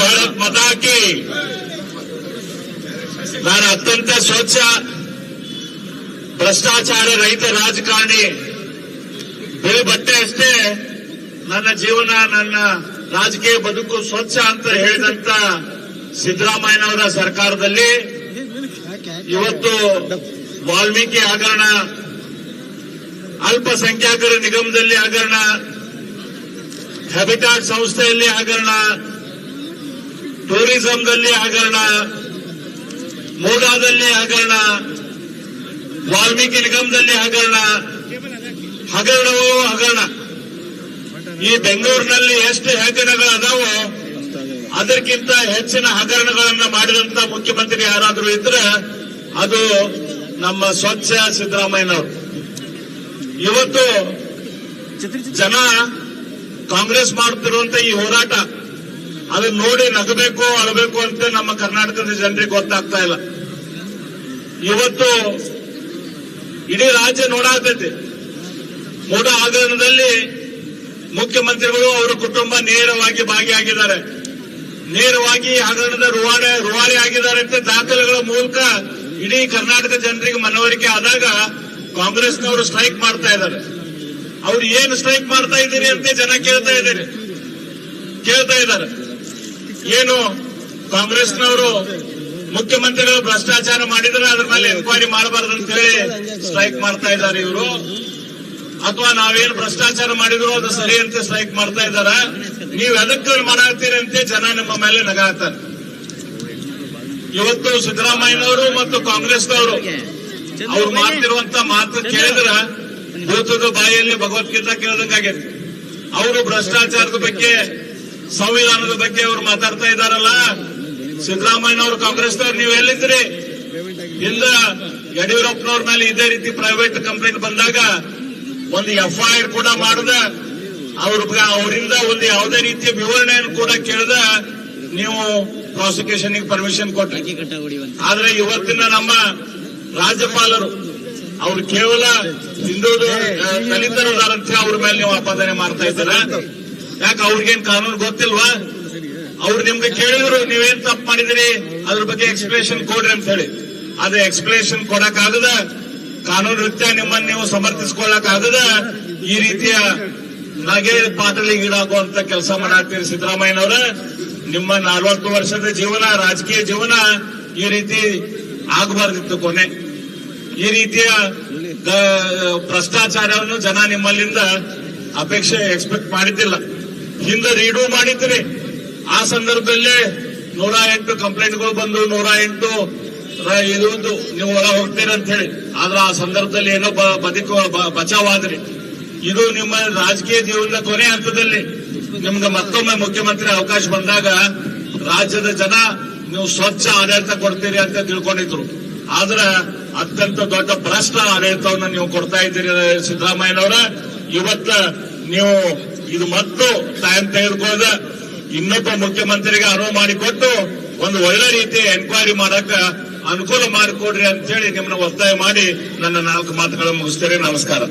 ಭಾರತ್ ಮತ ಹಾಕಿ ನಾನು ಅತ್ಯಂತ ಸ್ವಚ್ಛ, ಭ್ರಷ್ಟಾಚಾರ ರಹಿತ ರಾಜಕಾರಣಿ. ಬಿಳಿ ಬಟ್ಟೆ ಅಷ್ಟೇ, ನನ್ನ ಜೀವನ, ನನ್ನ ರಾಜಕೀಯ ಬದುಕು ಸ್ವಚ್ಛ ಅಂತ ಹೇಳಿದಂತ ಸಿದ್ದರಾಮಯ್ಯನವರ ಸರ್ಕಾರದಲ್ಲಿ ಇವತ್ತು ವಾಲ್ಮೀಕಿ ಹಗರಣ ಅಲ್ಪಸಂಖ್ಯಾತರ ನಿಗಮದಲ್ಲಿ ಹಗರಣ ಹ್ಯಾಬಿಟಾಟ್ ಸಂಸ್ಥೆಯಲ್ಲಿ ಹಗರಣ ಟೂರಿಸಂದಲ್ಲಿ ಹಗರಣ, ಮೂಡಾದಲ್ಲಿ ಹಗರಣ, ವಾಲ್ಮೀಕಿ ನಿಗಮದಲ್ಲಿ ಹಗರಣ, ಹಗರಣವೋ ಹಗರಣ. ಈ ಬೆಂಗಳೂರಿನಲ್ಲಿ ಎಷ್ಟು ಹಗರಣಗಳು ಅದಾವೋ ಅದಕ್ಕಿಂತ ಹೆಚ್ಚಿನ ಹಗರಣಗಳನ್ನು ಮಾಡಿದಂತ ಮುಖ್ಯಮಂತ್ರಿ ಯಾರಾದರೂ ಇದ್ರೆ ಅದು ನಮ್ಮ ಸ್ವಚ್ಛ ಸಿದ್ದರಾಮಯ್ಯನವರು. ಇವತ್ತು ಜನ ಕಾಂಗ್ರೆಸ್ ಮಾಡುತ್ತಿರುವಂತ ಈ ಹೋರಾಟ ಅದನ್ನ ನೋಡಿ ನಗಬೇಕು, ಅಳಬೇಕು ಅಂತ ನಮ್ಮ ಕರ್ನಾಟಕದ ಜನರಿಗೆ ಗೊತ್ತಾಗ್ತಾ ಇಲ್ಲ. ಇವತ್ತು ಇಡೀ ರಾಜ್ಯ ನೋಡಾಗ್ತೈತಿ ಮೂಡ ಹಗರಣದಲ್ಲಿ ಮುಖ್ಯಮಂತ್ರಿಗಳು ಅವರ ಕುಟುಂಬ ನೇರವಾಗಿ ಭಾಗಿಯಾಗಿದ್ದಾರೆ. ನೇರವಾಗಿ ಹಗರಣದ ರುವಾಡೆ ರುವಾಡಿ ಆಗಿದ್ದಾರೆ ಅಂತ ದಾಖಲೆಗಳ ಮೂಲಕ ಇಡೀ ಕರ್ನಾಟಕ ಜನರಿಗೆ ಮನವರಿಕೆ ಆದಾಗ ಕಾಂಗ್ರೆಸ್ನವರು ಸ್ಟ್ರೈಕ್ ಮಾಡ್ತಾ ಇದ್ದಾರೆ. ಅವ್ರು ಏನು ಸ್ಟ್ರೈಕ್ ಮಾಡ್ತಾ ಇದ್ದೀರಿ ಅಂತ ಜನ ಕೇಳ್ತಾ ಇದ್ದಾರೆ. ಕೇಳ್ತಾ ಇದ್ದಾರೆ. ಏನು ಕಾಂಗ್ರೆಸ್ನವರು ಮುಖ್ಯಮಂತ್ರಿಗಳು ಭ್ರಷ್ಟಾಚಾರ ಮಾಡಿದ್ರೆ ಅದ್ರ ಮೇಲೆ ಎನ್ಕ್ವೈರಿ ಮಾಡಬಾರ್ದು ಅಂತ ಹೇಳಿ ಸ್ಟ್ರೈಕ್ ಮಾಡ್ತಾ ಇದ್ದಾರೆ ಇವರು. ಅಥವಾ ನಾವೇನು ಭ್ರಷ್ಟಾಚಾರ ಮಾಡಿದ್ರು ಅದು ಸರಿ ಅಂತ ಸ್ಟ್ರೈಕ್ ಮಾಡ್ತಾ ಇದ್ದಾರ? ನೀವು ಎದಕ್ಕೆ ಮಾಡಾಕ್ತೀರಿ ಅಂತ ಜನ ನಿಮ್ಮ ಮೇಲೆ ನಗಾಡ್ತಾರೆ ಇವತ್ತು ಸಿದ್ದರಾಮಯ್ಯನವರು ಮತ್ತು ಕಾಂಗ್ರೆಸ್ನವರು ಅವ್ರು ಮಾಡ್ತಿರುವಂತ ಮಾತು ಕೇಳಿದ್ರ ಭೂತದ ಬಾಯಿಯಲ್ಲಿ ಭಗವದ್ಗೀತಾ ಕೇಳದಂಗಾಗಿದೆ ಅವರು ಭ್ರಷ್ಟಾಚಾರದ ಬಗ್ಗೆ ಸಂವಿಧಾನದ ಬಗ್ಗೆ ಅವರು ಮಾತಾಡ್ತಾ ಇದ್ದಾರಲ್ಲ? ಸಿದ್ದರಾಮಯ್ಯನವರು ಕಾಂಗ್ರೆಸ್ನವ್ರು ನೀವು ಎಲ್ಲಿದ್ರಿ ಇಲ್ಲ ಯಡಿಯೂರಪ್ಪನವ್ರ ಮೇಲೆ ಇದೇ ರೀತಿ ಪ್ರೈವೇಟ್ ಕಂಪ್ಲೇಂಟ್ ಬಂದಾಗ ಒಂದು ಎಫ್ಐಆರ್ ಕೂಡ ಮಾಡದ ಅವ್ರ ಅವರಿಂದ ಒಂದು ಯಾವುದೇ ರೀತಿಯ ವಿವರಣೆಯನ್ನು ಕೂಡ ಕೇಳದ ನೀವು ಪ್ರಾಸಿಕ್ಯೂಷನ್ ಪರ್ಮಿಷನ್ ಕೊಟ್ಟ ಆದ್ರೆ ಇವತ್ತಿನ ನಮ್ಮ ರಾಜ್ಯಪಾಲರು ಅವರು ಕೇವಲ ಹಿಂದೂ ದಲಿತರು ಅವ್ರ ಮೇಲೆ ನೀವು ಆಪಾದನೆ ಮಾಡ್ತಾ ಇದ್ದಾರ? ಯಾಕೆ ಅವ್ರಿಗೇನ್ ಕಾನೂನು ಗೊತ್ತಿಲ್ವಾ? ಅವ್ರು ನಿಮ್ಗೆ ಕೇಳಿದ್ರು, ನೀವೇನ್ ತಪ್ಪು ಮಾಡಿದಿರಿ? ಅದ್ರ ಬಗ್ಗೆ ಎಕ್ಸ್ಪ್ಲೇಷನ್ ಕೊಡ್ರಿ ಅಂತ ಹೇಳಿ. ಅದು ಎಕ್ಸ್ಪ್ಲೇಷನ್ ಕೊಡಕ್ಕಾಗದ, ಕಾನೂನು ರೀತ್ಯ ನಿಮ್ಮನ್ನ ನೀವು ಸಮರ್ಥಿಸ್ಕೊಳ್ಳಕ್ಕಾಗದ, ಈ ರೀತಿಯ ನಗೆ ಪಾತ್ರಲಿ ಈಡಾಗುವಂತ ಕೆಲಸ ಮಾಡಾಕ್ತೀರಿ ಸಿದ್ದರಾಮಯ್ಯನವರ. ನಿಮ್ಮ ನಲವತ್ತು ವರ್ಷದ ಜೀವನ, ರಾಜಕೀಯ ಜೀವನ ಈ ರೀತಿ ಆಗಬಾರ್ದಿತ್ತು ಕೊನೆ. ಈ ರೀತಿಯ ಭ್ರಷ್ಟಾಚಾರವನ್ನು ಜನ ನಿಮ್ಮಲ್ಲಿಂದ ಅಪೇಕ್ಷೆ ಎಕ್ಸ್ಪೆಕ್ಟ್ ಮಾಡಿದ್ದಿಲ್ಲ. ಹಿಂದೆ ರೀಡೂ ಮಾಡಿದ್ರಿ. ಆ ಸಂದರ್ಭದಲ್ಲೇ ನೂರ ಎಂಟು ಕಂಪ್ಲೇಂಟ್ಗಳು ಬಂದು, ನೂರ ಎಂಟು ಒಂದು ನೀವು ಹೊರ ಹೋಗ್ತೀರಿ ಅಂತ ಹೇಳಿ. ಆದ್ರೆ ಆ ಸಂದರ್ಭದಲ್ಲಿ ಏನೋ ಬದುಕು ಬಚಾವಾದ್ರಿ. ಇದು ನಿಮ್ಮ ರಾಜಕೀಯ ಜೀವನದ ಕೊನೆ ಹಂತದಲ್ಲಿ. ನಿಮ್ಗೆ ಮತ್ತೊಮ್ಮೆ ಮುಖ್ಯಮಂತ್ರಿ ಅವಕಾಶ ಬಂದಾಗ ರಾಜ್ಯದ ಜನ ನೀವು ಸ್ವಚ್ಛ ಆಡಳಿತ ಕೊಡ್ತೀರಿ ಅಂತ ತಿಳ್ಕೊಂಡಿದ್ರು. ಆದ್ರೆ ಅತ್ಯಂತ ದೊಡ್ಡ ಭ್ರಷ್ಟ ಆಡಳಿತವನ್ನು ನೀವು ಕೊಡ್ತಾ ಇದ್ದೀರಿ ಸಿದ್ದರಾಮಯ್ಯನವರ. ಇವತ್ತ ನೀವು ಇದು ಮತ್ತು ಟೈಮ್ ತೆಗೆದುಕೊಂಡ ಇನ್ನೊಬ್ಬ ಮುಖ್ಯಮಂತ್ರಿಗೆ ಅನುವು ಮಾಡಿಕೊಟ್ಟು ಒಂದು ಒಳ್ಳೆ ರೀತಿ ಎನ್ಕ್ವೈರಿ ಮಾಡಕ ಅನುಕೂಲ ಮಾಡಿಕೊಡ್ರಿ ಅಂತ ಹೇಳಿ ನಿಮ್ಮನ್ನ ಒತ್ತಾಯ ಮಾಡಿ ನನ್ನ ನಾಲ್ಕು ಮಾತುಗಳನ್ನು ಮುಗಿಸ್ತೇನೆ ನಮಸ್ಕಾರ.